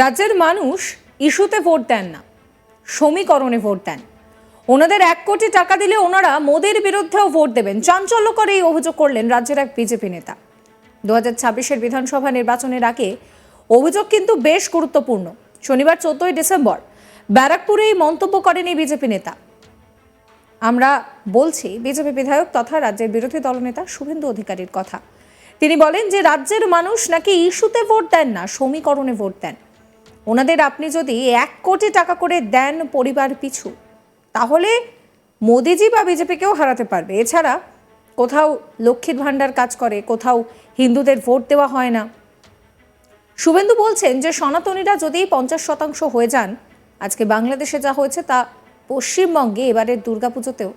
রাজ্যের মানুষ ইস্যুতে ভোট দেন না, সমীকরণে ভোট দেন। ওনাদের এক কোটি টাকা দিলে ওনারা মোদের বিরুদ্ধেও ভোট দেবেন। চাঞ্চল্যকর এই অভিযোগ করলেন রাজ্যের এক বিজেপি নেতা। দু হাজার ছাব্বিশের বিধানসভা নির্বাচনের আগে অভিযোগ কিন্তু বেশ গুরুত্বপূর্ণ। শনিবার চোদ্দই ডিসেম্বর ব্যারাকপুরে এই মন্তব্য করেন এই বিজেপি নেতা। আমরা বলছি, বিজেপি বিধায়ক তথা রাজ্যের বিরোধী দলনেতা শুভেন্দু অধিকারীর কথা। তিনি বলেন যে, রাজ্যের মানুষ নাকি ইস্যুতে ভোট দেন না, সমীকরণে ভোট দেন। ওনাদের আপনি যদি এক কোটি টাকা করে দেন পরিবার পিছু, তাহলে মোদিজি বা বিজেপিকেও হারাতে পারবে। এছাড়া কোথাও লক্ষ্মীর ভাণ্ডার কাজ করে, কোথাও হিন্দুদের ভোট দেওয়া হয় না। শুভেন্দু বলছেন যে সনাতনীরা যদি পঞ্চাশ শতাংশ হয়ে যান, আজকে বাংলাদেশে যা হয়েছে তা পশ্চিমবঙ্গে এবারের দুর্গাপুজোতেও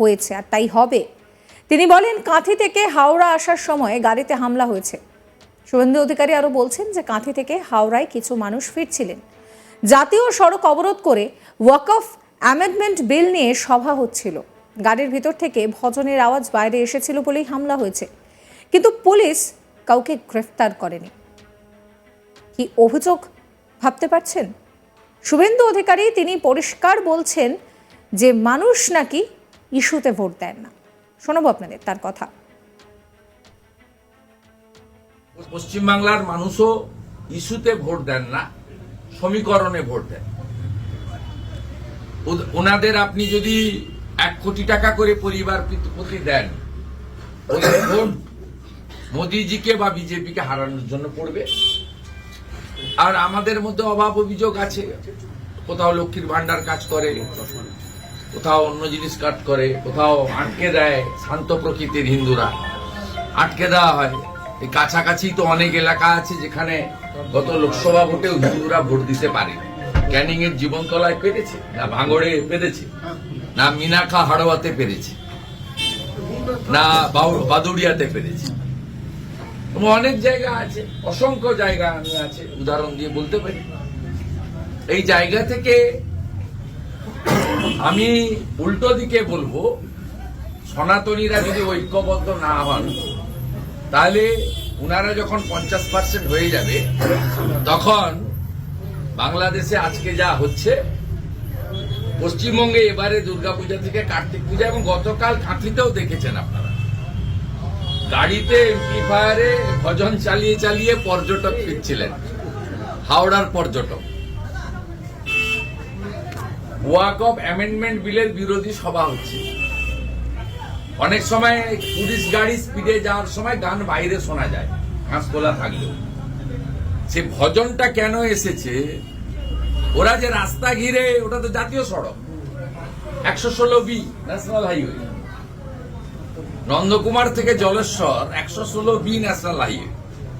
হয়েছে, আর তাই হবে। তিনি বলেন, কাঁথি থেকে হাওড়া আসার সময় গাড়িতে হামলা হয়েছে। শুভেন্দু অধিকারী আরও বলছেন যে কাঁথি থেকে হাওড়ায় কিছু মানুষ ফিরছিলেন। জাতীয় সড়ক অবরোধ করে ওয়াকফ অ্যামেন্ডমেন্ট বিল নিয়ে সভা হচ্ছিল। গাড়ির ভিতর থেকে ভজনের আওয়াজ বাইরে এসেছিল বলেই হামলা হয়েছে। কিন্তু পুলিশ কাউকে গ্রেফতার করেনি। কি অভিযোগ ভাবতে পারছেন? শুভেন্দু অধিকারী তিনি পরিষ্কার বলছেন যে মানুষ নাকি ইস্যুতে ভোট দেন না। শোনাবো আপনাদের তার কথা। পশ্চিমবাংলার মানুষও ইস্যুতে ভোট দেন না, সমীকরণে ভোট দেন। ওনাদের আপনি যদি এক কোটি টাকা করে পরিবার প্রতি দেন ভোট মোদিজিকে বা বিজেপিকে হারানোর জন্য পড়বে। আর আমাদের মধ্যে অভাব অভিযোগ আছে, কোথাও লক্ষ্মীর ভান্ডার কাজ করে, কোথাও অন্য জিনিস কাজ করে, কোথাও আটকে দেয় শান্ত প্রকৃতির হিন্দুরা। আটকে দেওয়া হয়। এই কাছাকাছি তো অনেক এলাকা আছে যেখানে গত লোকসভা ভোটেও হিন্দুরা ভোট দিতে পারে ক্যানিং এর জীবনতলায় পেরেছে, না ভাঙড়ে পেরেছে, না মিনাখা হাড়োয়াতে পেরেছে, না বাদুড়িয়াতে পেরেছে। অনেক জায়গা আছে, অসংখ্য জায়গা আমি আছে, উদাহরণ দিয়ে বলতে পারি। এই জায়গা থেকে আমি উল্টো দিকে বলব, সনাতনীরা যদি ঐক্যবদ্ধ না হন তাহলে উনারা যখন পঞ্চাশ পার্সেন্ট হয়ে যাবে, তখন বাংলাদেশে আজকে যা হচ্ছে, পশ্চিমবঙ্গে এবারে দুর্গাপূজা থেকে কার্তিক পূজা এবং গতকাল কাঁথিতেও দেখেছেন আপনারা। গাড়িতে এমপ্লিফায়ারে ভজন চালিয়ে চালিয়ে পর্যটক ফিরছিলেন, হাওড়ার পর্যটক। ওয়াক অফ অ্যামেন্ডমেন্ট বিলের বিরোধী সভা হচ্ছে। অনেক সময় পুলিশ গাড়ি স্পিডে যাওয়ার সময় গান বাইরে শোনা যায় কাঁচতলা থাকলেও। সে ভজনটা কেন এসেছে? ওরা যে রাস্তা ঘিরে, ওটা তো জাতীয় সড়ক। একশো ষোলো বি ন্যাশনাল হাইওয়ে নন্দকুমার থেকে জলেশ্বর, একশো ষোলো B national highway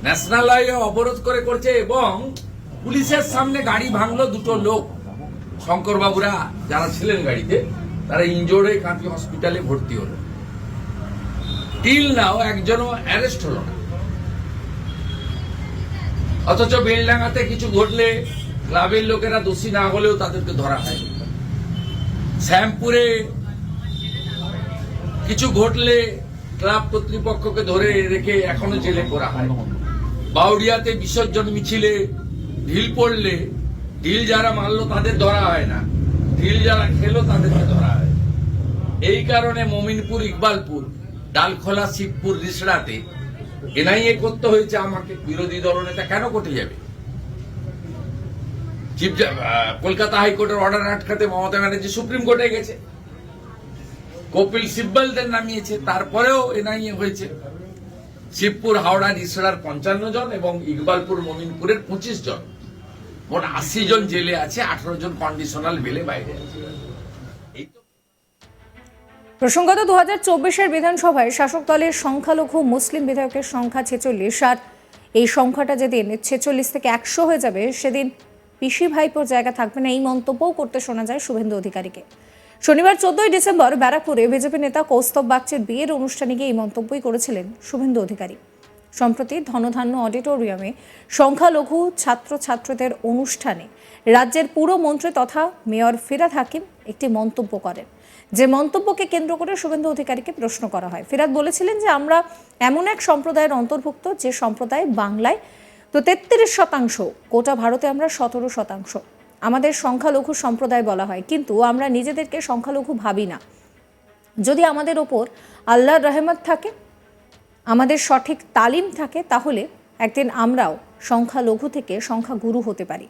national highway অবরোধ করে করছে এবং পুলিশের সামনে গাড়ি ভাঙলো দুটো লোক। শঙ্কর বাবুরা যারা ছিলেন গাড়িতে, তারা হয়ে কাঁথি হসপিটালে ভর্তি হলো। টিল নাও, একজনও অ্যারেস্ট হলো না। অথচ বেলডাঙ্গাতে কিছু ঘটলে ক্লাবের লোকেরা দোষী না হলেও তাদেরকে ধরা হয়। শ্যামপুরে কিছু ঘটলে ক্লাব কর্তৃপক্ষকে ধরে রেখে এখনও জেলে করা হয়। বাউরিয়াতে বিসর্জন মিছিলে ঢিল পড়লে ঢিল যারা মারলো তাদের ধরা হয় না। ঢিল যারা খেলো তাদেরকে ধরা হয়। এই কারণে মমিনপুর, ইকবালপুর ডালখোলা, শিবপুর, রিসড়াতে এনআইএ করতে হয়েছে আমাকে, বিরোধী দলনেতা কেন করতে যাবে? কলকাতা হাইকোর্টের অর্ডার আটকাতে মমতা ব্যানার্জি সুপ্রিম কোর্টে গেছে। কপিল সিব্বলদের নামিয়েছে, তারপরেও এনআইএ হয়েছে। শিবপুর, হাওড়া, রিসড়ার পঞ্চান্ন জন এবং ইকবালপুর, মমিনপুরের পঁচিশ জন। মোট আশি জন জেলে আছে, আঠারো জন কন্ডিশনাল বেলে বাইরে আছে। প্রসঙ্গত দু হাজার চব্বিশের বিধানসভায় শাসক দলের সংখ্যালঘু মুসলিম বিধায়কের সংখ্যা ছেচল্লিশ, আর এই সংখ্যাটা যেদিন ছেচল্লিশ থেকে একশো হয়ে যাবে, সেদিন পিসি ভাইপোর জায়গা থাকবে না, এই মন্তব্যও করতে শোনা যায় শুভেন্দু অধিকারীকে। শনিবার চোদ্দই ডিসেম্বর ব্যারাকপুরে বিজেপি নেতা কৌস্তব বাগচের বিয়ের অনুষ্ঠানে গিয়ে এই মন্তব্যই করেছিলেন শুভেন্দু অধিকারী। সম্প্রতি ধনধান্য অডিটোরিয়ামে সংখ্যালঘু ছাত্রছাত্রীদের অনুষ্ঠানে রাজ্যের পুরমন্ত্রী তথা মেয়র ফিরাদ হাকিম একটি মন্তব্য করেন। যে মন্তব্যকে কেন্দ্র করে শুভেন্দু অধিকারীকে প্রশ্ন করা হয়। ফিরাদ বলেছিলেন যে, আমরা এমন এক সম্প্রদায়ের অন্তর্ভুক্ত যে সম্প্রদায় বাংলায় তো তেত্রিশ শতাংশ, গোটা ভারতে আমরা সতেরো শতাংশ। আমাদের সংখ্যালঘু সম্প্রদায় বলা হয়। কিন্তু আমরা নিজেদেরকে সংখ্যালঘু ভাবি না। যদি আমাদের ওপর আল্লাহর রহমত থাকে আমাদের সঠিক তালিম থাকে, তাহলে একদিন আমরাও সংখ্যালঘু থেকে সংখ্যা গুরু হতে পারি।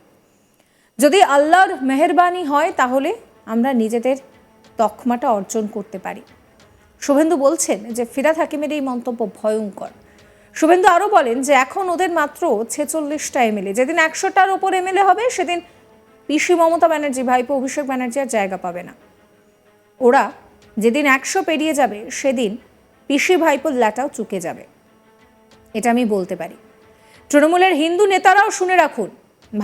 যদি আল্লাহর মেহেরবানি হয়, তাহলে আমরা নিজেদের তকমাটা অর্জন করতে পারি। শুভেন্দু বলছেন যে ফিরাদ হাকিমের এই মন্তব্য ভয়ঙ্কর। শুভেন্দু আরও বলেন যে এখন ওদের মাত্র ছেচল্লিশটা এমএলএ যেদিন একশোটার ওপর এমএলএ হবে, সেদিন পিসি মমতা ব্যানার্জি, ভাইপো অভিষেক ব্যানার্জি আর জায়গা পাবে না। ওরা যেদিন একশো পেরিয়ে যাবে, সেদিন পিসি ভাইপোর ল্যাটাও চুকে যাবে। এটা আমি বলতে পারি। তৃণমূলের হিন্দু নেতারাও শুনে রাখুন,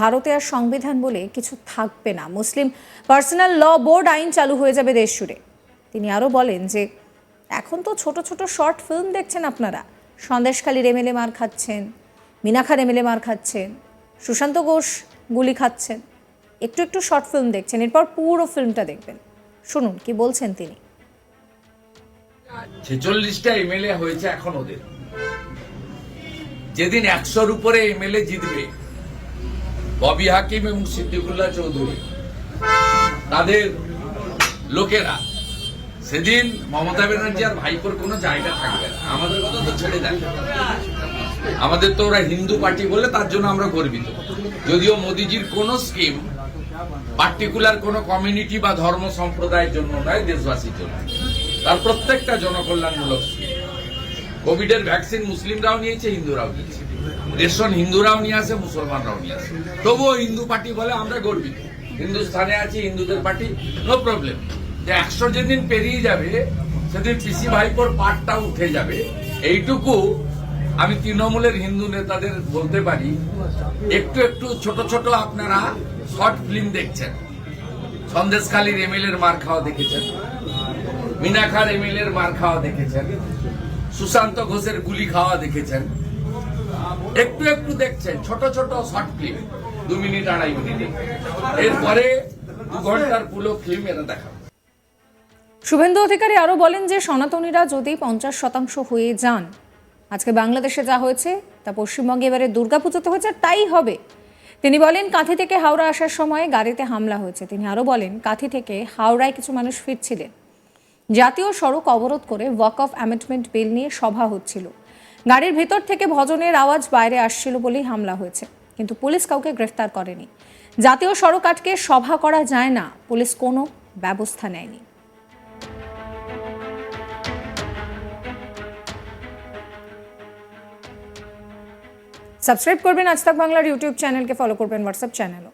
ভারতে আর সংবিধান বলে কিছু থাকবে না। মুসলিম পার্সোনাল ল বোর্ড আইন চালু হয়ে যাবে দেশ জুড়ে। তিনি আরও বলেন যে, এখন তো ছোট ছোট শর্ট ফিল্ম দেখছেন আপনারা। সন্দেশখালীর এমএলএ মার খাচ্ছেন মিনাখার এমএলএ মার খাচ্ছেন, সুশান্ত ঘোষ গুলি খাচ্ছেন। একটু একটু শর্ট ফিল্ম দেখছেন, এরপর পুরো ফিল্মটা দেখবেন। শুনুন কি বলছেন তিনি। ছেচল্লিশটা এমএলএ হয়েছে এখন ওদের। যেদিন একশোর উপরে এমএলএ জিতবে, ববি হাকিম এবং সিদ্দিকুল্লাহ চৌধুরী, তাদের লোকেরা, সেদিন মমতা ব্যানার্জি আর ভাইপোর কোনো জায়গা থাকবে না। আমাদের কথা তো ছেড়ে দেন। আমাদের তো ওরা হিন্দু পার্টি বলে তার জন্য আমরা গর্বিত। যদিও মোদিজির কোন স্কিম পার্টিকুলার কোন কমিউনিটি বা ধর্ম সম্প্রদায়ের জন্য নয়, দেশবাসীর জন্য। তার প্রত্যেকটা জনকল্যাণমূলক স্কিম। কোভিডের ভ্যাকসিন মুসলিমরাও নিয়েছে, হিন্দুরাও নিয়েছে। রেশন হিন্দুরাও নিয়ে আসে, মুসলমানরাও নিয়ে আসে। তবুও হিন্দু পার্টি বলে আমরা গর্বিত। হিন্দুস্থানে আছি, হিন্দুদের পার্টি নো প্রবলেম যে একশো যেদিন পেরিয়ে যাবে, সেদিন পিসি ভাইপোর পাটটা উঠে যাবে। এইটুকু আমি তৃণমূলের হিন্দু নেতাদের বলতে পারি, একটু একটু ছোট ছোট আপনারা শর্ট ফিল্ম দেখছেন। সন্দেশখালীর এমএলএর মার খাওয়া দেখেছেন। মিনাখার এমএলএর মার খাওয়া দেখেছেন, সুশান্ত ঘোষের গুলি খাওয়া দেখেছেন। একটু একটু দেখছেন, ছোট ছোট শর্ট ফিল্ম দু মিনিট, আড়াই মিনিট। এরপরে দু ঘণ্টার পুরো ফিল্ম এরা দেখাবে। শুভেন্দু অধিকারী আরও বলেন যে, সনাতনীরা যদি পঞ্চাশ শতাংশ হয়ে যান, আজকে বাংলাদেশে যা হয়েছে, তা পশ্চিমবঙ্গে এবারে দুর্গাপুজোতে হয়েছে, তাই হবে। তিনি বলেন, কাঁথি থেকে হাওড়া আসার সময় গাড়িতে হামলা হয়েছে। তিনি আরও বলেন, কাঁথি থেকে হাওড়ায় কিছু মানুষ ফিরছিলেন। জাতীয় সড়ক অবরোধ করে ওয়াক অফ অ্যামেন্ডমেন্ট বিল নিয়ে সভা হচ্ছিল। গাড়ির ভেতর থেকে ভজনের আওয়াজ বাইরে আসছিল বলেই হামলা হয়েছে, কিন্তু পুলিশ কাউকে গ্রেফতার করেনি। জাতীয় সড়ক আটকে সভা করা যায় না, পুলিশ কোনো ব্যবস্থা নেয়নি। সাবস্ক্রাইব করবেন আজ তাক বাংলার ইউটিউব চ্যানেলকে, ফলো করবেন হোয়াটসঅ্যাপ চ্যানেলও।